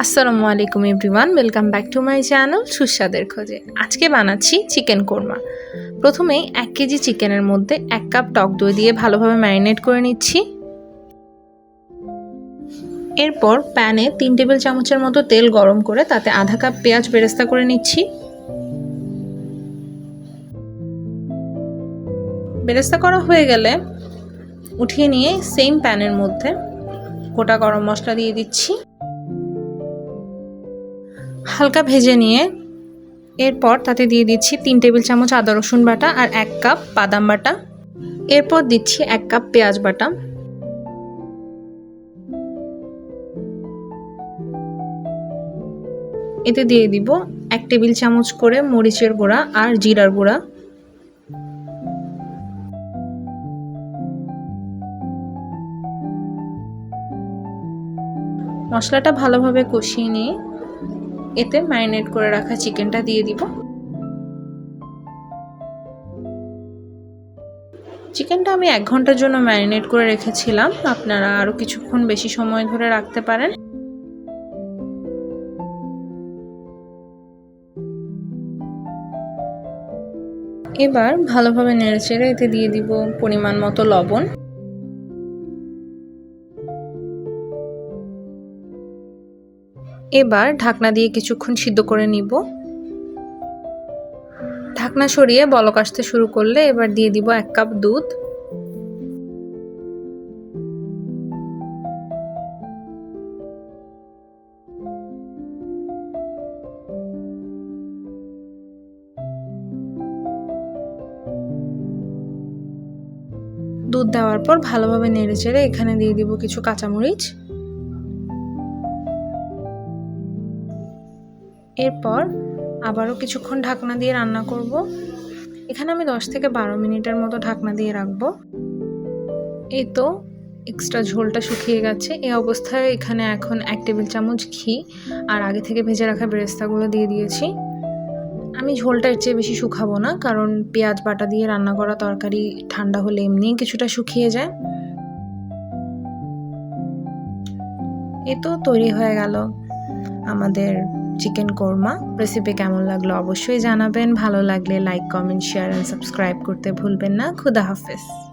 আসসালামু আলাইকুম everyone, welcome back to my channel সুস্বাদের খোঁজে। আজকে বানাচ্ছি চিকেন কোরমা। প্রথমেই এক কেজি চিকেনের মধ্যে এক কাপ টক দই দিয়ে ভালোভাবে ম্যারিনেট করে নিচ্ছি। এরপর প্যানে তিন টেবিল চামচের মতো তেল গরম করে তাতে আধা কাপ পেঁয়াজ বেরেস্তা করে নিচ্ছি। বেরেস্তা করা হয়ে গেলে উঠিয়ে নিয়ে সেম প্যানের মধ্যে গোটা গরম মশলা দিয়ে দিচ্ছি। হালকা ভেজে নিয়ে এরপর তাতে দিয়ে দিচ্ছি তিন টেবিল চামচ আদা, রসুন বাটা আর এক কাপ বাদাম বাটা। এরপর দিচ্ছি এক কাপ পেঁয়াজ বাটা। এতে দিয়ে দিব এক টেবিল চামচ করে মরিচের গুঁড়া আর জিরার গুঁড়া। মশলাটা ভালোভাবে কষিয়ে নিয়ে এতে ম্যারিনেট করে রাখা চিকেনটা দিয়ে দিব। চিকেনটা আমি এক ঘণ্টার জন্য ম্যারিনেট করে রেখেছিলাম। আপনারা আরও কিছুক্ষণ বেশি সময় ধরে রাখতে পারেন। এবার ভালোভাবে নেড়েচেড়ে এতে দিয়ে দিব পরিমাণ মতো লবণ। এবার ঢাকনা দিয়ে কিছুক্ষণ সিদ্ধ করে নিব। ঢাকনা সরিয়ে বলক আসতে শুরু করলে এবার দিয়ে দিব এক কাপ দুধ। দুধ দেওয়ার পর ভালোভাবে নেড়ে চেড়ে এখানে দিয়ে দিব কিছু কাঁচামরিচ। এরপর আবারও কিছুক্ষণ ঢাকনা দিয়ে রান্না করব। এখানে আমি দশ থেকে বারো মিনিটের মতো ঢাকনা দিয়ে রাখব। এই তো এক্সট্রা ঝোলটা শুকিয়ে গেছে। এই অবস্থায় এখানে এখন এক টেবিল চামচ ঘি আর আগে থেকে ভেজে রাখা বেরেস্তাগুলো দিয়ে দিয়েছি। আমি ঝোলটা এর চেয়ে বেশি শুকাবো না, কারণ পেঁয়াজ বাটা দিয়ে রান্না করা তরকারি ঠান্ডা হলে এমনিই কিছুটা শুকিয়ে যায়। এ তো তৈরি হয়ে গেল আমাদের চিকেন কোরমা। রেসিপি কেমন লাগল অবশ্যই জানাবেন। ভালো লাগলে like comment share and subscribe করতে ভুলবেন না। খুদা হাফেজ।